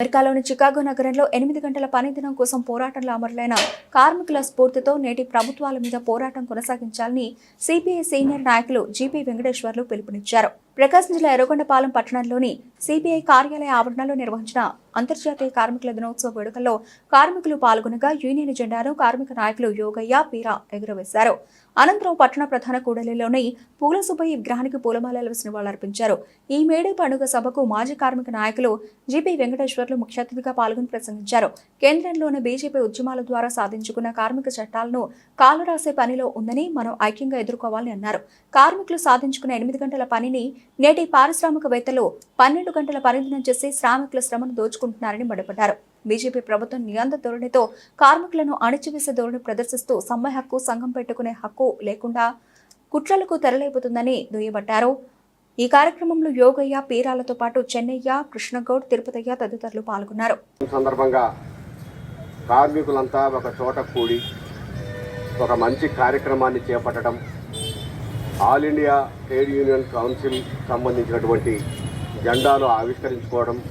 అమెరికాలోని చికాగో నగరంలో ఎనిమిది గంటల పనిదినం కోసం పోరాటంలో అమరులైన కార్మికుల స్ఫూర్తితో నేటి ప్రభుత్వాల మీద పోరాటం కొనసాగించాలని సిపిఐ సీనియర్ నాయకులు జీపీ వెంకటేశ్వర్లు పిలుపునిచ్చారు. ప్రకాశం జిల్లా ఎర్రగొండపాలెం పట్టణంలోని సిపిఐ కార్యాలయ ఆవరణలో నిర్వహించిన అంతర్జాతీయ కార్మికుల దినోత్సవ వేడుకల్లో కార్మికులు పాల్గొనగా యూనియన్ జెండాను కార్మిక నాయకులు యోగయ్య పీరా ఎగురవేశారు. అనంతరం పట్టణ ప్రధాన కూడలిలోని పూల సుబ్బయ్య విగ్రహానికి పూలమాలలు నివాళులర్పించారు ఈ మేడే పండుగ సభకు మాజీ కార్మిక నాయకులు జీపీ వెంకటేశ్వర్లు ముఖ్య అతిథిగా పాల్గొని ప్రసంగించారు. కేంద్రంలోని బీజేపీ ఉద్యమాల ద్వారా సాధించుకున్న కార్మిక చట్టాలను కాలు రాసే పనిలో ఉందని మనం ఐక్యంగా ఎదుర్కోవాలని అన్నారు. కార్మికులు సాధించుకున్న ఎనిమిది గంటల పనిని నేటి పారిశ్రామికవేత్తలు పన్నెండు గంటల పనిదినం చేసి శ్రామికుల శ్రమను దోచుకుంటున్నారని మండిపడ్డారు. బీజేపీ ప్రభుత్వం నియంత ధోరణితో కార్మికులను అణిచివేసే ధోరణి ప్రదర్శిస్తూ సమ్మె హక్కు సంఘం పెట్టుకునే హక్కు లేకుండా కుట్రలకు తెరలేపుతుందని దుయ్యబట్టారు. ఈ కార్యక్రమంలో యోగయ్య పీరాలతో పాటు చెన్నయ్య కృష్ణగౌడ్ తిరుపతయ్య తదితరులు పాల్గొన్నారు. సందర్భంగా కార్మికులంతా ఒక చోట కూడి ఒక మంచి కార్యక్రమాన్ని చేపట్టడం all India trade union council సంబంధించినటువంటి జెండాను ఆవిష్కరించుకోవడం.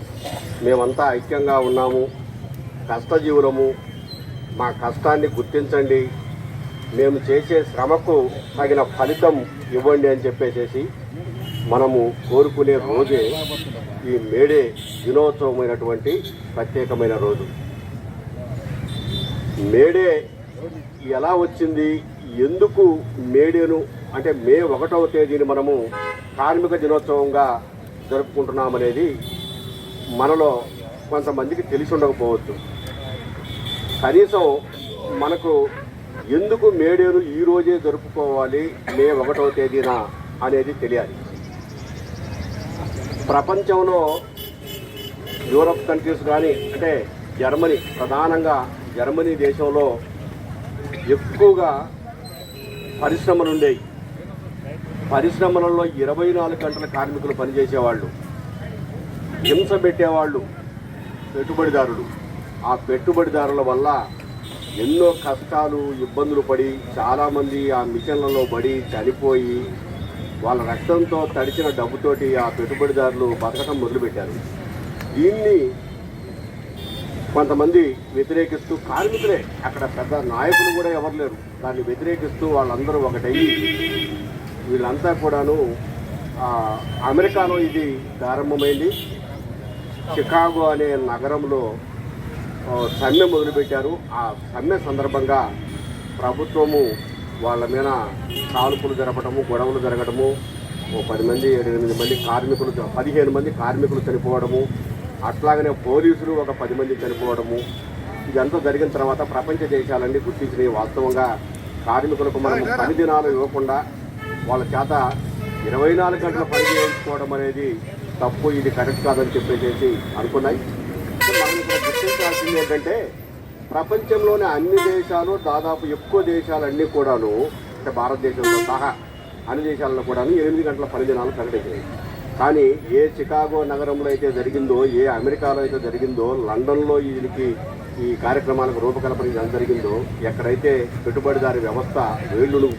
మేమంతా ఐక్యంగా ఉన్నాము. కష్టజీవులము. మా కష్టాన్ని గుర్తించండి. మేము చేసే శ్రమకు తగిన ఫలితం ఇవ్వండి అని చెప్పేసేసి మనము కోరుకునే రోజే ఈ మేడే దినోత్సవమైనటువంటి ప్రత్యేకమైన రోజు. మేడే ఎలా వచ్చింది? ఎందుకు మేడేను అంటే మే ఒకటవ తేదీని మనము కార్మిక దినోత్సవంగా జరుపుకుంటున్నామనేది మనలో కొంతమందికి తెలిసి ఉండకపోవచ్చు. కనీసం మనకు ఎందుకు మేడేరు ఈరోజే జరుపుకోవాలి మే ఒకటవ తేదీన అనేది తెలియాలి. ప్రపంచంలో యూరప్ కంట్రీస్ కానీ అంటే జర్మనీ ప్రధానంగా జర్మనీ దేశంలో ఎక్కువగా పరిశ్రమలు ఉండేవి పరిశ్రమలలో ఇరవై నాలుగు గంటల కార్మికులు పనిచేసేవాళ్ళు హింస పెట్టేవాళ్ళు పెట్టుబడిదారులు. ఆ పెట్టుబడిదారుల వల్ల ఎన్నో కష్టాలు ఇబ్బందులు పడి చాలామంది ఆ మిషన్లలో పడి చనిపోయి వాళ్ళ రక్తంతో తడిచిన డబ్బుతోటి ఆ పెట్టుబడిదారులు బతకటం మొదలుపెట్టారు. దీన్ని కొంతమంది వ్యతిరేకిస్తూ కార్మికులే అక్కడ పెద్ద నాయకులు కూడా ఎవరు లేరు. దాన్ని వ్యతిరేకిస్తూ వాళ్ళందరూ ఒకటయ్యి వీళ్ళంతా కూడాను అమెరికాలో ఇది ప్రారంభమైంది. చికాగో అనే నగరంలో సమ్మె మొదలుపెట్టారు. ఆ సమ్మె సందర్భంగా ప్రభుత్వము వాళ్ళ మీద కాల్పులు జరపడము గొడవలు జరగడము ఓ పది మంది ఎనిమిది మంది కార్మికులు పదిహేను మంది కార్మికులు చనిపోవడము అట్లాగనే పోలీసులు ఒక పది మంది చనిపోవడము ఇదంతా జరిగిన తర్వాత ప్రపంచ దేశాలన్నీ గుర్తించినవి. వాస్తవంగా కార్మికులకు మనం పని దినాలు ఇవ్వకుండా వాళ్ళ చేత ఇరవై నాలుగు గంటల పని చేయించుకోవడం అనేది తప్పు ఇది కరెక్ట్ కాదని చెప్పేసి అనుకున్నాయి. మనం ఇక్కడ గుర్తించాల్సింది ఏంటంటే ప్రపంచంలోని అన్ని దేశాలు దాదాపు ఎక్కువ దేశాలన్నీ కూడాను అంటే భారతదేశంలో సహా అన్ని దేశాలలో కూడాను ఎనిమిది గంటల పని దినాలు ప్రకటించాయి. కానీ ఏ చికాగో నగరంలో అయితే జరిగిందో ఏ అమెరికాలో అయితే జరిగిందో లండన్లో వీళ్ళకి ఈ కార్యక్రమాలకు రూపకల్పన జరిగిందో ఎక్కడైతే పెట్టుబడిదారి వ్యవస్థ వేళ్ళు